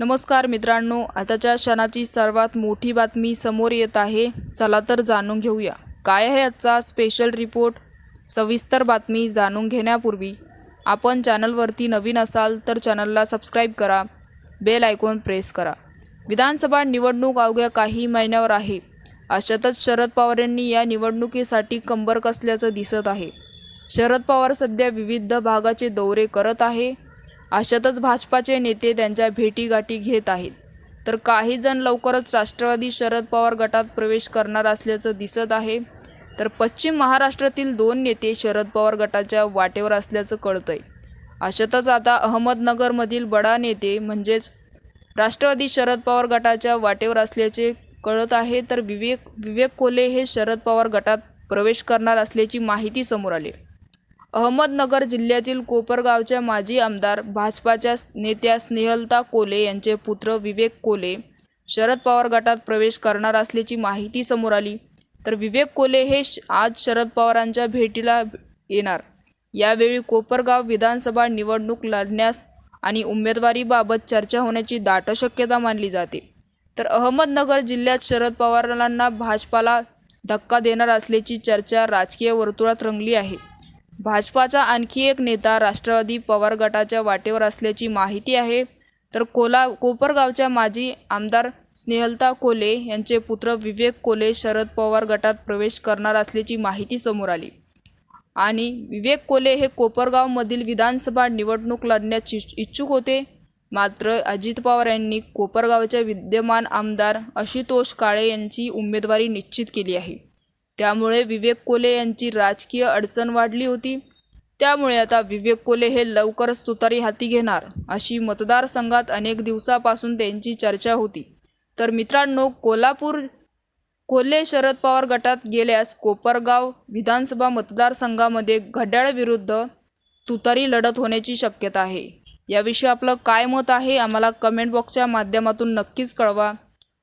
नमस्कार मित्रांनो आताच्या क्षणाची सर्वात मोठी बातमी समोर येत आहे. चला तर जाणून घेऊया. काय आहे आजचा स्पेशल रिपोर्ट सविस्तर बातमी जाणून घेण्यापूर्वी आपण चॅनलवरती नवीन असाल तर चॅनलला सबस्क्राईब करा. बेल आयकॉन प्रेस करा. विधानसभा निवडणूक अवघ्या काही महिन्यावर आहे. अशातच शरद पवार यांनी या निवडणुकीसाठी कंबर कसल्याचं दिसत आहे. शरद पवार सध्या विविध भागाचे दौरे करत आहे. अशातच भाजपाचे नेते त्यांच्या भेटीगाठी घेत आहेत. तर काही जण लवकरच राष्ट्रवादी शरद पवार गटात प्रवेश करणार असल्याचं दिसत आहे. तर पश्चिम महाराष्ट्रातील दोन नेते शरद पवार गटाच्या वाटेवर असल्याचं कळतंय. अशातच आता अहमदनगरमधील बडा नेते म्हणजेच राष्ट्रवादी शरद पवार गटाच्या वाटेवर असल्याचे कळत आहे. तर विवेक विवेक कोले हे शरद पवार गटात प्रवेश करणार असल्याची माहिती समोर आली अहमदनगर जिल्ह्यातील कोपरगावच्या माजी आमदार भाजपाच्या नेत्या स्नेहलता कोले यांचे पुत्र विवेक कोले शरद पवार गटात प्रवेश करणार असल्याची माहिती समोर आली. तर विवेक कोले हे श- आज शरद पवारांच्या भेटीला येणार. यावेळी कोपरगाव विधानसभा निवडणूक लढण्यास आणि उमेदवारीबाबत चर्चा होण्याची दाट शक्यता मानली जाते. तर अहमदनगर जिल्ह्यात शरद पवारांना भाजपाला धक्का देणार असल्याची चर्चा राजकीय वर्तुळात रंगली आहे. भाजपाचा आणखी एक नेता राष्ट्रवादी पवार गटाच्या वाटेवर असल्याची माहिती आहे. तर कोला कोपरगावच्या माजी आमदार स्नेहलता कोले यांचे पुत्र विवेक कोले शरद पवार गटात प्रवेश करणार असल्याची माहिती समोर आली. आणि विवेक कोले हे कोपरगावमधील विधानसभा निवडणूक लढण्यास इच्छ- इच्छुक होते. मात्र अजित पवार यांनी कोपरगावच्या विद्यमान आमदार आशुतोष काळे यांची उमेदवारी निश्चित केली आहे. त्यामुळे विवेक कोले यांची राजकीय अडचण वाढली होती. त्यामुळे आता विवेक कोले हे लवकरच तुतारी हाती घेणार अशी मतदारसंघात अनेक दिवसापासून त्यांची चर्चा होती. तर मित्रांनो कोल्हापूर कोल्हे शरद पवार गटात गेल्यास कोपरगाव विधानसभा मतदारसंघामध्ये घड्याळ विरुद्ध तुतारी लढत होण्याची शक्यता आहे. याविषयी आपलं काय मत आहे आम्हाला कमेंट बॉक्सच्या माध्यमातून नक्कीच कळवा.